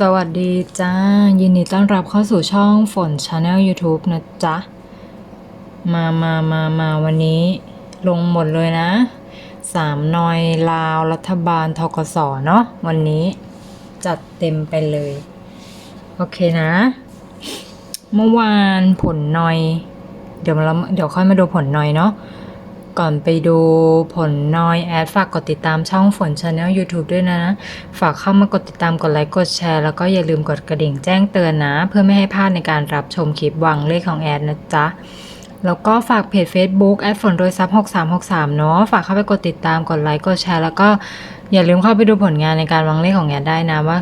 สวัสดีจ้า ยินดีต้อนรับเข้าสู่ช่องฝนชาแนล YouTube นะจ๊ะ มามามามาวันนี้ลงหมดเลยนะสามนอยลาวรัฐบาลทกสเนาะวันนี้จัดเต็มไปเลย โอเคนะ เมื่อวานผลนอย เดี๋ยวเราเดี๋ยวค่อยมาดูผลนอยเนาะ ก่อนไปดูผลน้อยแอดฝากกดติดตามช่องฝนชาแนล YouTube ด้วยนะ ฝากเข้ามากดติดตามกดไลค์กดแชร์ แล้วก็อย่าลืมกดกระดิ่งแจ้งเตือนนะ เพื่อไม่ให้พลาดในการรับชมคลิปวังเลขของแอดนะจ๊ะแล้วก็ฝากเพจ Facebook แอดฝนโดยซับ6363 เนาะ ฝากเข้าไปกดติดตาม กดไลค์ กดแชร์ แล้วก็อย่าลืมเข้าไปดูผลงานในการวางเลขของแอดได้นะ ว่า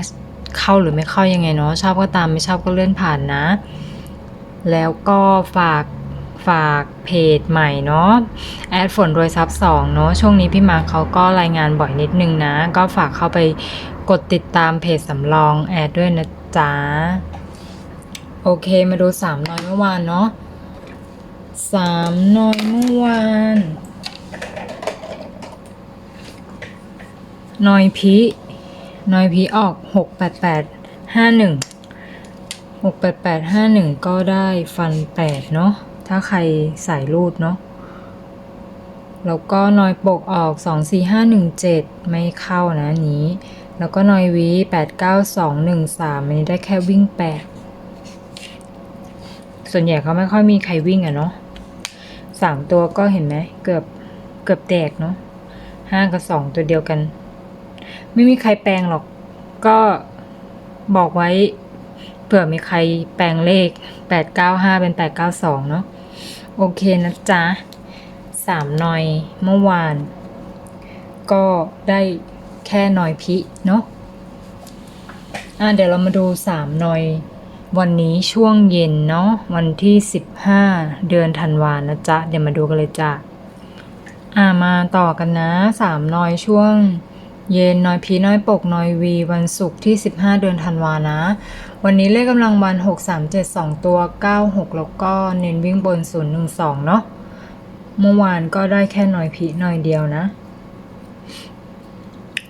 เข้าหรือไม่เข้ายังไงเนาะ ชอบก็ตามไม่ชอบก็เลื่อนผ่านนะ แล้วก็ฝาก ฝากเพจใหม่เนาะแอดฝนรวยซับสองเนาะช่วงนี้พี่มาร์เขาก็รายงานบ่อยนิดนึงนะ ก็ฝากเข้าไปกดติดตามเพจสำรองแอดด้วยนะจ๊ะ โอเคมาดูสามน้อยเมื่อวานเนาะสามน้อยเมื่อวานนอยพีนอยพีออกหกแปดแปดห้าหนึ่งหกแปดแปดห้าหนึ่งก็ได้ฟันแปดเนาะ ถ้าใครสายรูดเนาะแล้วก็นอยปกออกสองสี่ห้าหนึ่งเจ็ดไม่เข้านะนี้ แล้วก็นอยวีแปดเก้าสองหนึ่งสามอันนี้ได้แค่วิ่งแปดส่วนใหญ่เขาไม่ค่อยมีใครวิ่งอะเนาะสามตัวก็เห็นไหมเกือบเกือบแตกเนาะห้ากับสองตัวเดียวกัน ไม่มีใครแปลงหรอก ก็บอกไว้เผื่อมีใครแปลงเลข 895 เป็น 892 เนาะ โอเคนะจ๊ะสามนอยเมื่อวาน ก็ได้แค่นอยพิเนาะอะเดี๋ยวเรามาดูสามนอยวันนี้ช่วงเย็นเนาะวันที่15เดือนธันวานะจ๊ะ เดี๋ยวมาดูกันเลยจ้ะอะมาต่อกันนะสามนอยช่วง เย็นน้อยพีน้อยปกน้อยวี วันศุกร์ที่ 15 เดือนธันวานะ วันนี้เลขกำลังวัน 6 3 7 2 ตัว 96 แล้วก็เน้นวิ่งบน 0 1 2 เนาะเมื่อวานก็ได้แค่น้อยพีน้อยเดียวนะ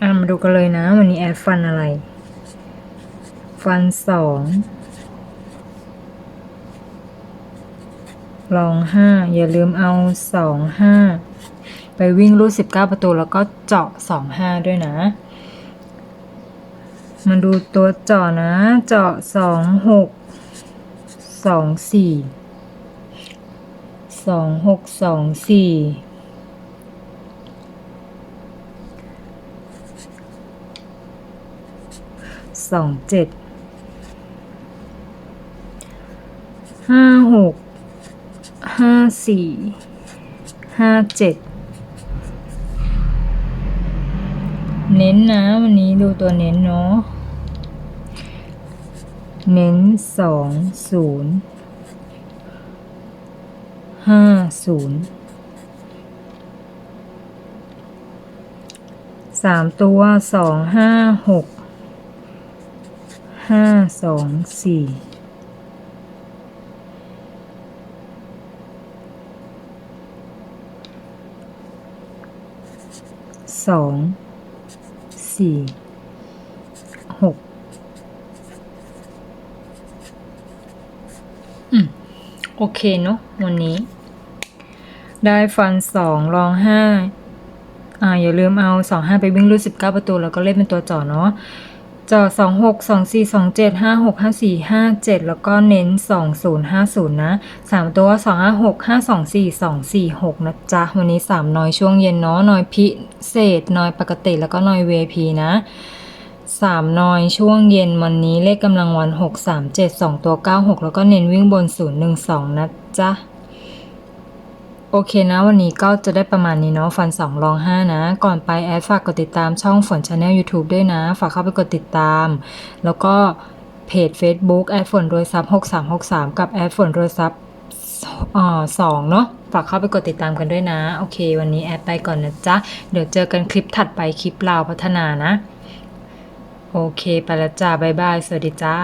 อะมาดูกันเลยนะ วันนี้แอดฟันอะไร ฟันสองลองห้าอย่าลืมเอาสองห้า ไปวิ่งรูด19 ประตูแล้วก็เจาะ 25 ด้วยนะ มาดูตัวเจาะนะ เจาะ 26 24 สองหกสองสี่สองเจ็ดห้าหกห้าสี่ห้าเจ็ด เน้นนะวันนี้ดูตัวเน้นเนาะ เน้นสองศูนย์ห้าศูนย์สามตัวสองห้าหกห้าสองสี่สอง สี่หกอืมโอเคเนาะวันนี้ ได้ฟันสองรองห้าอ่าอย่าลืมเอาสองห้าไปวิ่งรูดสิบเก้าประตู แล้วก็เล่นเป็นตัวจ่อเนาะ จอสองหกสองสี่สองเจ็ดห้าหกห้าสี่ห้าเจ็ดแล้วก็เน้นสองศูนย์ห้าศูนย์นะสามตัวสองห้าหกห้าสองสี่สองสี่หกนะจ๊ะ วันนี้สามน้อยช่วงเย็นเนาะน้อยพิเศษ น้อยปกติแล้วก็น้อยเวพีนะสามนอยช่วงเย็นวันนี้เลขกำลังวันหกสามเจ็ดสองตัวเก้าหกแล้วก็เน้นวิ่งบนศูนย์หนึ่งสองนะจ๊ะ โอเคนะ วันนี้ก็จะได้ประมาณนี้เนาะฟันสองรองห้านะ ก่อนไปแอดฝากกดติดตามช่องฝนชาแนล YouTube ด้วยนะ ฝากเข้าไปกดติดตาม แล้วก็เพจ Facebook แอดฝนรวยซับหกสามหกสามกับแอดฝนรวยซับอ่าสองเนาะฝากเข้าไปกดติดตามกันด้วยนะ โอเค วันนี้แอดไปก่อนนะจ๊ะ เดี๋ยวเจอกันคลิปถัดไปคลิปลาวพัฒนานะ โอเค ไปแล้วจ้าบ๊ายบาย สวัสดีจ้า